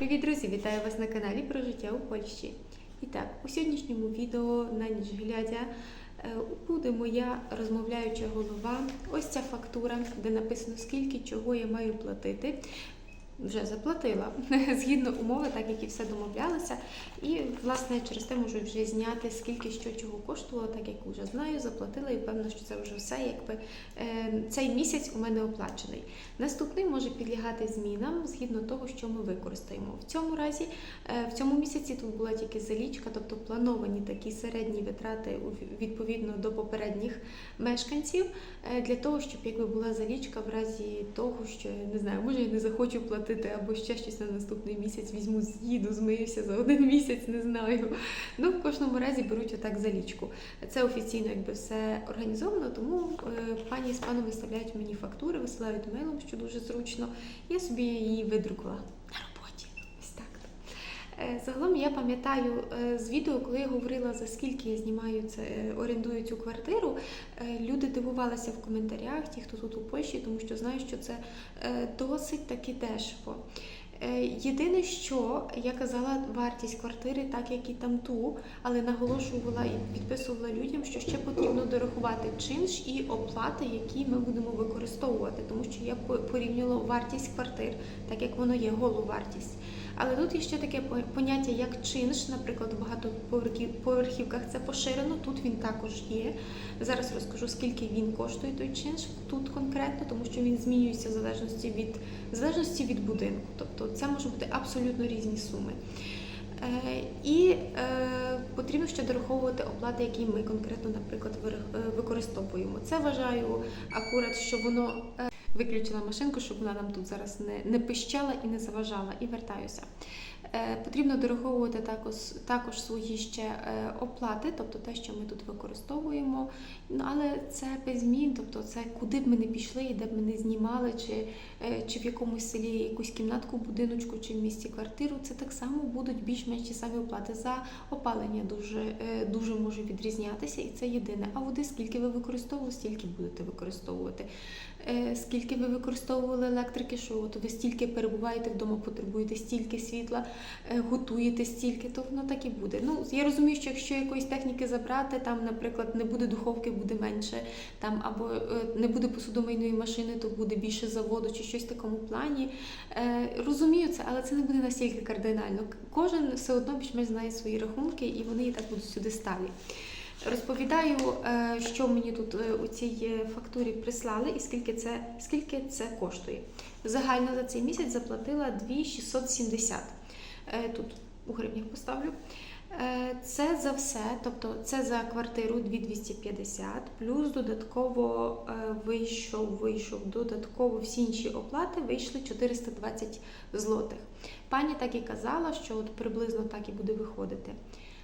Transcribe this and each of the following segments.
Привіт, друзі! Вітаю вас на каналі про життя у Польщі. І так, у сьогоднішньому відео на ніч глядя е, буде моя розмовляюча голова. Ось ця фактура, де написано скільки чого я маю платити. Вже заплатила згідно умови, так як і все домовлялися. І власне через те можу вже зняти скільки що чого коштувало, так як вже знаю, заплатила і певно, що це вже все, якби е, цей місяць у мене оплачений. Наступний може підлягати змінам згідно того, що ми використаємо. В цьому разі, е, в цьому місяці тут була тільки залічка, тобто плановані такі середні витрати відповідно до попередніх мешканців, е, для того, щоб якби була залічка в разі того, що я не знаю, може я не захочу платити або ще щось на наступний місяць візьму, з'їду, змиюся за один місяць, не знаю. Ну, в кожному разі беруть отак за лічку. Це офіційно якби все організовано, тому е, пані з паном виставляють мені фактури, висилають мейлом, що дуже зручно. Я собі її видрукувала на роботі. Ось так. Е, Загалом я пам'ятаю е, з відео, коли я говорила за скільки я знімаю це, е, орендую цю квартиру. е, Люди дивувалися в коментарях, ті, хто тут у Польщі, тому що знають, що це е, досить таки дешево. Е, Єдине, що я казала вартість квартири, так як і там ту, але наголошувала і підписувала людям, що ще потрібно дорахувати чинш і оплати, які ми будемо використовувати, тому що я порівнювала вартість квартир, так як воно є голу вартість. Але тут є ще таке поняття, як чинш, наприклад, в багатоповерхівках це поширено, тут він також є. Зараз розкажу, скільки він коштує той чинш тут конкретно, тому що він змінюється в залежності від, в залежності від будинку. Тобто це може бути абсолютно різні суми. Е, І е, потрібно ще дораховувати оплати, які ми конкретно, наприклад, е, використовуємо. Це вважаю акурат, що воно е, виключила машинку, щоб вона нам тут зараз не, не пищала і не заважала. І вертаюся. Е, Потрібно дораховувати також, також свої ще е, оплати, тобто те, що ми тут використовуємо. Ну, але це без змін, тобто це куди б ми не пішли, і де б ми не знімали, чи, е, чи в якомусь селі якусь кімнатку, будиночку, чи в місті квартиру, це так само будуть більш-менш ті самі оплати. За опалення дуже, е, дуже може відрізнятися, і це єдине. А води, скільки ви використовували, стільки будете використовувати. Е, Скільки ви використовували електрики, що от ви стільки перебуваєте вдома, потребуєте стільки світла, е, готуєте стільки, то воно так і буде. Ну я розумію, що якщо якоїсь техніки забрати, там, наприклад, не буде духовки, буде менше, там або е, не буде посудомийної машини, то буде більше заводу чи щось в такому плані. Розумію це, але це не буде настільки кардинально. Кожен все одно більш-менш знає свої рахунки, і вони і так будуть сюди сталі. Розповідаю, е, що мені тут е, у цій е, фактурі прислали і скільки це, скільки це коштує. Загально за цей місяць заплатила 2670. Е, Тут у гривнях поставлю. Це за все, тобто це за квартиру 2250, плюс додатково вийшов, вийшов додатково всі інші оплати вийшли 420 злотих. Пані так і казала, що от приблизно так і буде виходити.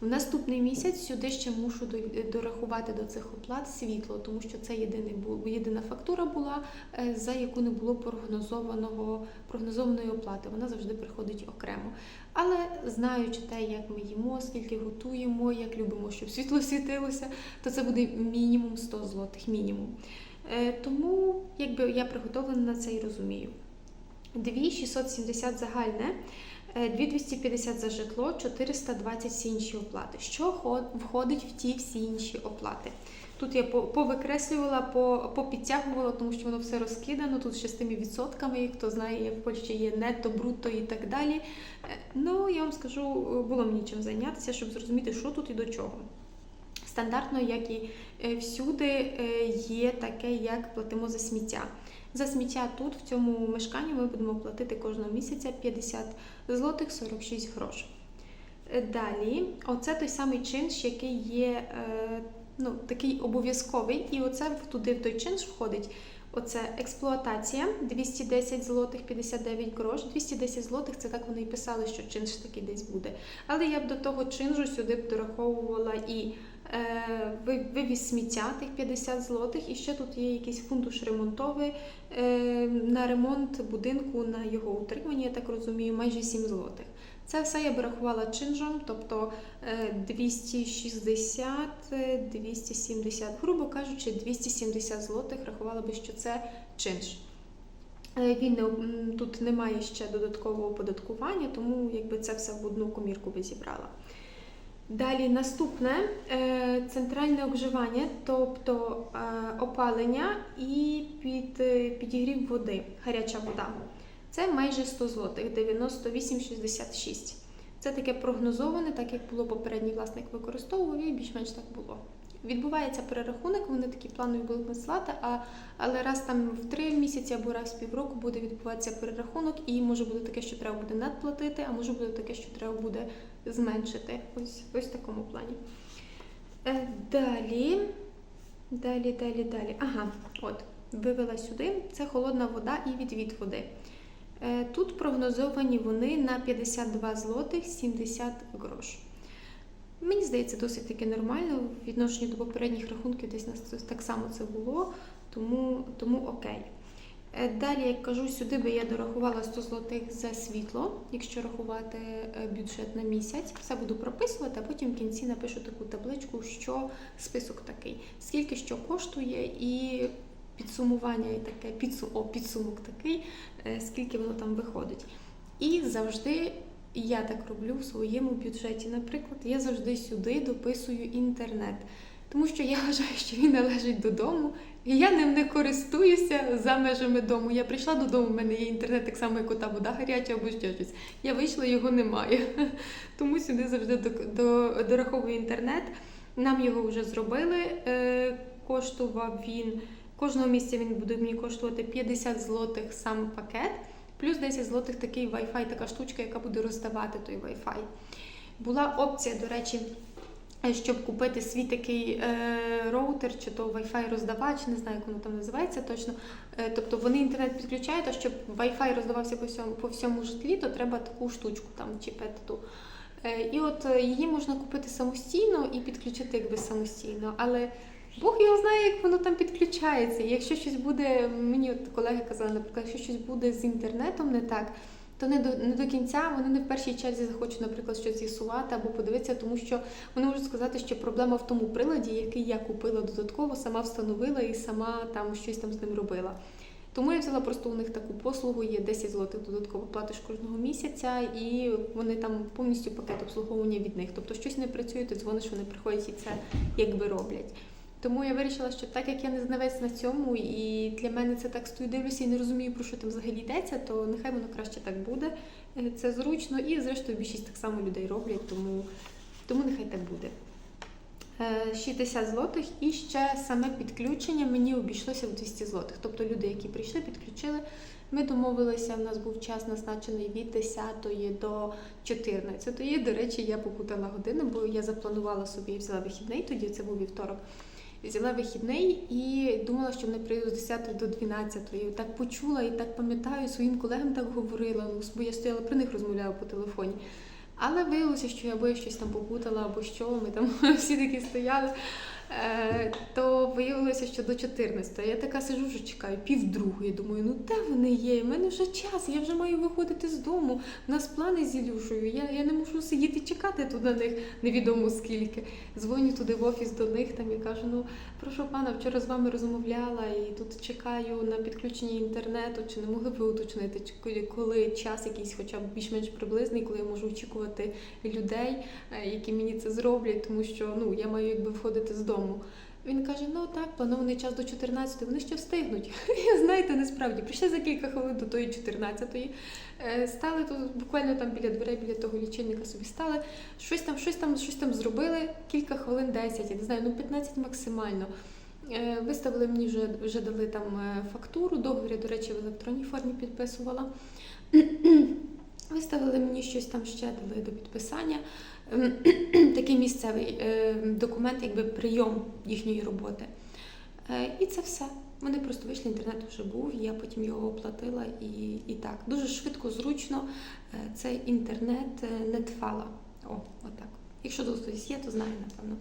В наступний місяць сюди ще мушу дорахувати до цих оплат світло, тому що це єдиний єдина фактура була, е, за яку не було прогнозованого прогнозованої оплати. Вона завжди приходить окремо. Але знаючи те, як ми їмо, скільки готуємо, як любимо, щоб світло світилося, то це буде мінімум 100 злотих, мінімум. Е, Тому якби я приготовлена на це і розумію. 2670 загальне. Е, 2250 за житло, 420 всі інші оплати. Що входить в ті всі інші оплати? Тут я повикреслювала, попідтягувала, тому що воно все розкидано. Тут ще з тими відсотками, хто знає, як в Польщі є нетто, брутто і так далі. Е, Ну, я вам скажу, е, було мені чим зайнятися, щоб зрозуміти, що тут і до чого. Стандартно, як і е, всюди, е, є таке, як платимо за сміття. За сміття тут, в цьому мешканні, ми будемо платити кожного місяця 50 злотих 46 грошей. Е, Далі, оце той самий чинш, який є е, ну, такий обов'язковий, і оце туди в той чинш входить. Оце експлуатація 210 злотих 59 грош. 210 злотих це так вони і писали, що чинш такий десь буде. Але я б до того чинжу сюди б дораховувала і вивіз сміття тих 50 злотих, і ще тут є якийсь фундуш ремонтовий е, на ремонт будинку, на його утримання, я так розумію, майже 7 злотих. Це все я б рахувала чинжом, тобто е, 260, е, 270, грубо кажучи, 270 злотих рахувала би, що це чинш. Е, Він не тут немає ще додаткового оподаткування, тому якби це все в одну комірку би зібрала. Далі наступне е, центральне обживання, тобто е, опалення і під, е, підігрів води, гаряча вода. Це майже 100 злотих, 98,66. Це таке прогнозоване, так як було попередній власник використовував і більш-менш так було. Відбувається перерахунок, вони такі планові будуть надсилати, а, але раз там в три місяці або раз в півроку буде відбуватися перерахунок, і може бути таке, що треба буде надплатити, а може бути таке, що треба буде зменшити. Ось, ось в такому плані. Е, далі, далі, далі, далі. Ага, от, вивела сюди. Це холодна вода і відвід води. Е, Тут прогнозовані вони на 52 злотих 70 грош. Мені здається, досить таки нормально. В відношенні до попередніх рахунків десь нас так само це було, тому, тому окей. Е, Далі, як кажу, сюди би я дорахувала 100 злотих за світло, якщо рахувати е, бюджет на місяць. Все буду прописувати, а потім в кінці напишу таку табличку, що список такий, скільки що коштує, і підсумування і таке підсу, о, підсумок такий, е, скільки воно там виходить. І завжди я так роблю в своєму бюджеті. Наприклад, я завжди сюди дописую інтернет, тому що я вважаю, що він належить додому, і я ним не користуюся за межами дому. Я прийшла додому, в мене є інтернет, так само, як ота вода гаряча або ще щось. Я вийшла, його немає. Тому сюди завжди до, до, дораховую інтернет. Нам його вже зробили. Е, коштував він. Кожного місця він буде мені коштувати 50 злотих сам пакет, плюс 10 злотих такий Wi-Fi, така штучка, яка буде роздавати той Wi-Fi. Була опція, до речі, щоб купити свій такий е, роутер, чи то Wi-Fi роздавач, не знаю, як воно там називається точно. Е, тобто вони інтернет підключають, а щоб Wi-Fi роздавався по всьому, по всьому житлі, то треба таку штучку там чіпити ту. Е, і от е, її можна купити самостійно і підключити якби самостійно. Але Бог його знає, як воно там підключається. Якщо щось буде, мені от колеги казали, наприклад, якщо щось буде з інтернетом не так, то не до не до кінця вони не в першій черзі захочуть, наприклад, щось з'ясувати або подивитися, тому що вони можуть сказати, що проблема в тому приладі, який я купила додатково, сама встановила і сама там щось там з ним робила. Тому я взяла просто у них таку послугу, є 10 злотих додатково платиш кожного місяця, і вони там повністю пакет обслуговування від них. Тобто щось не працює, ти дзвониш, вони приходять і це якби роблять. Тому я вирішила, що так як я не знавець на цьому, і для мене це так стою, дивлюся і не розумію, про що там взагалі йдеться, то нехай воно краще так буде. Е, Це зручно, і зрештою більшість так само людей роблять, тому, тому нехай так буде. Е, 60 злотих і ще саме підключення мені обійшлося в 200 злотих. Тобто люди, які прийшли, підключили. Ми домовилися, в нас був час назначений від 10 до 14. До речі, я попутала годину, бо я запланувала собі, я взяла вихідний, тоді це був вівторок. Взяла вихідний і думала, що вони прийдуть з 10 до 12. І так почула і так пам'ятаю, своїм колегам так говорила, ну, бо я стояла при них розмовляла по телефоні. Але виявилося, що я або щось там попутала, або що, ми там всі такі стояли. Е, то виявилося, що до 14. Я така сижу, вже чекаю, півдругої. Думаю, ну де вони є? У мене вже час, я вже маю виходити з дому. У нас плани з Ілюшею. Я, я не можу сидіти чекати тут на них невідомо скільки. Дзвоню туди в офіс до них там і кажу: ну прошу пана, вчора з вами розмовляла і тут чекаю на підключення інтернету. Чи не могли б ви уточнити, коли час якийсь, хоча б більш-менш приблизний, коли я можу очікувати людей, е, які мені це зроблять, тому що ну я маю якби виходити з дому. Він каже: ну так, планований час до 14, вони ще встигнуть. І знаєте, насправді прийшли за кілька хвилин до тої 14-ї, е, стали тут буквально там біля дверей, біля того лічильника собі стали, щось там, щось там, щось там зробили, кілька хвилин 10, я не знаю, ну 15 максимально. Е, Виставили мені вже, вже дали там е, фактуру, договір, до речі, в електронній формі підписувала. Виставили мені щось там ще дали до підписання. Ем, Такий місцевий е, документ, якби прийом їхньої роботи. Е, І це все. Вони просто вийшли, інтернет вже був, я потім його оплатила і, і так. Дуже швидко, зручно. Е, Це інтернет е, нетфала. О, отак. Якщо хтось є, то знає, напевно.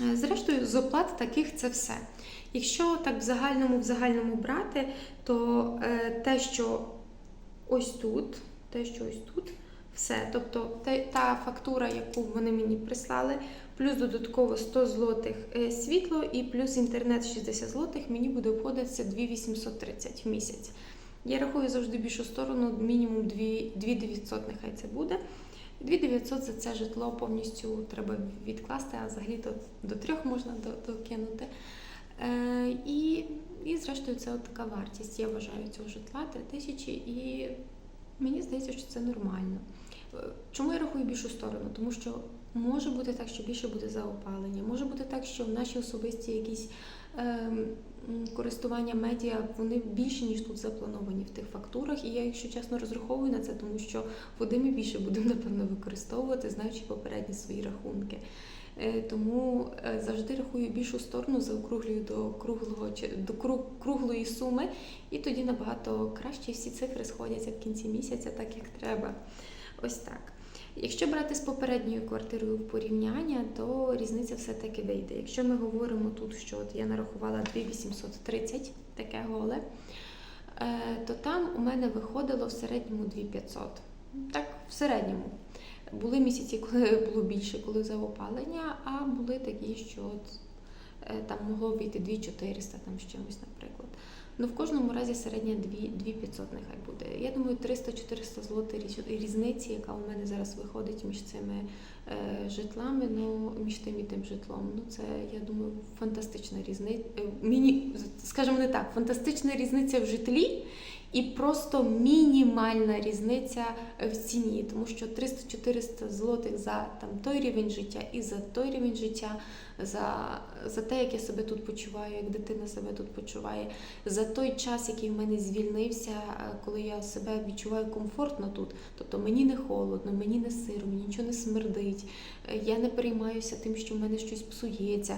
Зрештою, з оплат таких це все. Якщо так в загальному в загальному брати, то те, що ось тут, те, що ось тут, Все. Тобто та, та фактура, яку вони мені прислали, плюс додатково 100 злотих е, світло і плюс інтернет 60 злотих, мені буде обходитися 2830 в місяць. Я рахую завжди більшу сторону, мінімум 2900 нехай це буде. 2900 за це житло повністю треба відкласти, а взагалі то до трьох можна докинути. Е, і, і зрештою це от така вартість. Я вважаю цього житла 3000 і мені здається, що це нормально. Е, Чому я рахую більшу сторону? Тому що може бути так, що більше буде за опалення, може бути так, що наші особисті якісь м, користування медіа вони більше, ніж тут заплановані в тих фактурах. І я, якщо чесно, розраховую на це, тому що води ми більше будемо напевно використовувати, знаючи попередні свої рахунки. Е, Тому е, завжди рахую більшу сторону, заокруглюю до круглого до кру- круглої суми, і тоді набагато краще всі цифри сходяться в кінці місяця, так як треба. Ось так. Якщо брати з попередньою квартирою в порівняння, то різниця все-таки вийде. Якщо ми говоримо тут, що от я нарахувала 2830, таке голе, е, то там у мене виходило в середньому 2500. Так, в середньому. Були місяці, коли було більше, коли за опалення, а були такі, що от, е, там могло вийти 2400 там з чимось, наприклад. Ну, в кожному разі середня 2 2500 нехай буде. Я думаю, 300-400 злотих різ- різниці, яка у мене зараз виходить між цими е, житлами, ну, між тим і тим житлом. Ну, це, я думаю, фантастична різниця. Міні, скажімо не так, фантастична різниця в житлі і просто мінімальна різниця в ціні, тому що 300-400 злотих за там той рівень життя і за той рівень життя, за, за те, як я себе тут почуваю, як дитина себе тут почуває, за той час, який в мене звільнився, е, коли я себе відчуваю комфортно тут. Тобто мені не холодно, мені не сиро, мені нічого не смердить, е, я не переймаюся тим, що в мене щось псується.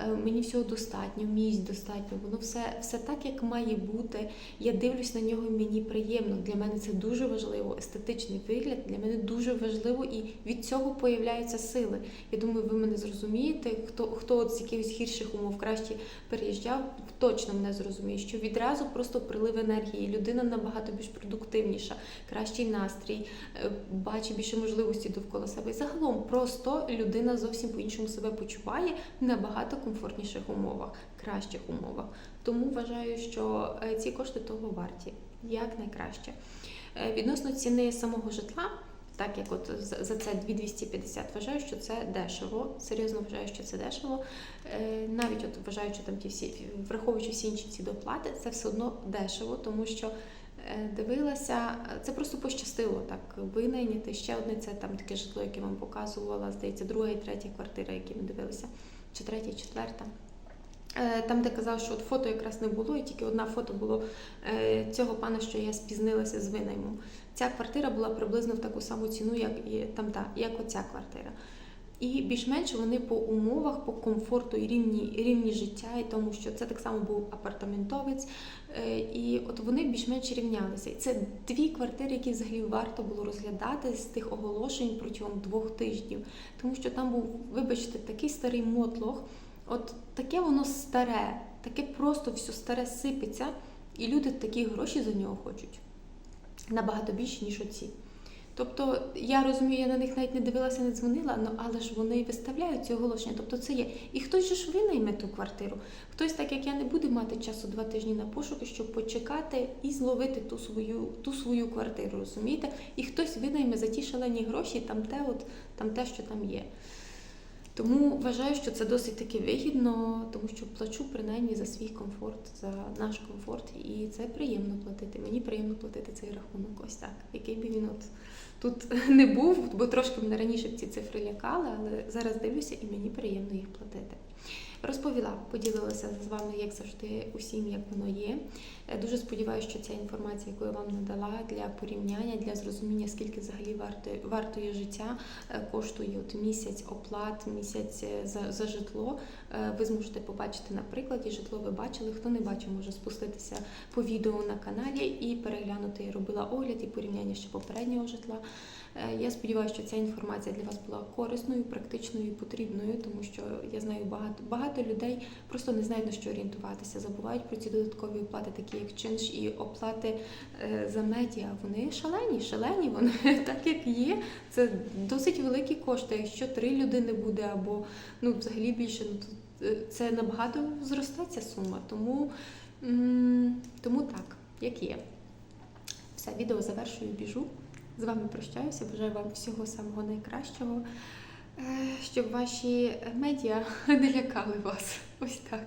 Е, Мені всього достатньо, місць достатньо, воно все, все так, як має бути. Я дивлюсь на нього, і мені приємно. Для мене це дуже важливо. Естетичний вигляд для мене дуже важливо, і від цього появляються сили. Я думаю, ви мене зрозумієте. Хто хто от з якихось гірших умов краще переїжджав, точно мене зрозуміє, що відразу просто прилив енергії. Людина набагато більш продуктивніша, кращий настрій, е, бачить більше можливості довкола себе. І загалом просто людина зовсім по-іншому себе почуває набагато комфортніших умовах, кращих умовах. Тому вважаю, що е, ці кошти того варті як найкраще. Е, Відносно ціни самого житла, так як от за це 2250, вважаю, що це дешево. Серйозно вважаю, що це дешево. Е, Навіть от вважаючи там ті всі, враховуючи всі інші ці доплати, це все одно дешево, тому що дивилася, це просто пощастило так винайняти. Ще одне це там таке житло, яке вам показувала, здається, друга і третя квартира, які ми дивилися, чи третя, четверта. Е, Там, де казав, що от фото якраз не було, і тільки одне фото було е, цього пана, що я спізнилася з винайму. Ця квартира була приблизно в таку саму ціну, як і там та, як оця квартира. І більш-менш вони по умовах, по комфорту і рівні, рівні життя, і тому що це так само був апартаментовець. Е, І от вони більш-менш рівнялися. І це дві квартири, які взагалі варто було розглядати з тих оголошень протягом двох тижнів. Тому що там був, вибачте, такий старий мотлох. От таке воно старе, таке просто все старе сипеться, і люди такі гроші за нього хочуть набагато більше, ніж оці. Тобто, я розумію, я на них навіть не дивилася, не дзвонила, ну але ж вони виставляють ці оголошення. Тобто це є. І хтось же ж винайме ту квартиру. Хтось, так як я не буде мати часу два тижні на пошуки, щоб почекати і зловити ту свою, ту свою квартиру, розумієте? І хтось винайме за ті шалені гроші там те, от, там те, що там є. Тому вважаю, що це досить таки вигідно, тому що плачу принаймні за свій комфорт, за наш комфорт, і це приємно платити. Мені приємно платити цей рахунок. Ось так, який би він от тут не був, бо трошки мене раніше ці цифри лякали, але зараз дивлюся і мені приємно їх платити. Розповіла, поділилася з вами, як завжди, усім, як воно є. Е, Дуже сподіваюся, що ця інформація, яку я вам надала для порівняння, для зрозуміння, скільки взагалі вартує, вартує життя, е, коштує от місяць оплат, місяць е, за, за житло. Ви зможете побачити на прикладі. Житло ви бачили. Хто не бачив, може спуститися по відео на каналі і переглянути. Я робила огляд і порівняння ще попереднього житла. Я сподіваюся, що ця інформація для вас була корисною, практичною і потрібною, тому що я знаю багато багато людей просто не знають на що орієнтуватися, забувають про ці додаткові оплати, такі як чинш і оплати е, за медіа. Вони шалені, шалені. Вони так як є. Це досить великі кошти. Якщо три людини буде, або ну взагалі більше, ну то е, це набагато зросте ця сума. Тому, тому так, як є. Все, відео завершую, біжу. З вами прощаюся. Бажаю вам всього самого найкращого, е, щоб ваші медіа не лякали вас. Ось так.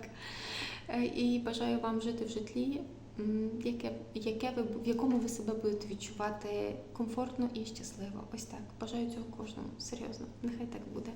І бажаю вам жити в житлі, яке, яке ви, в якому ви себе будете відчувати комфортно і щасливо. Ось так. Бажаю цього кожному. Серйозно. Нехай так буде.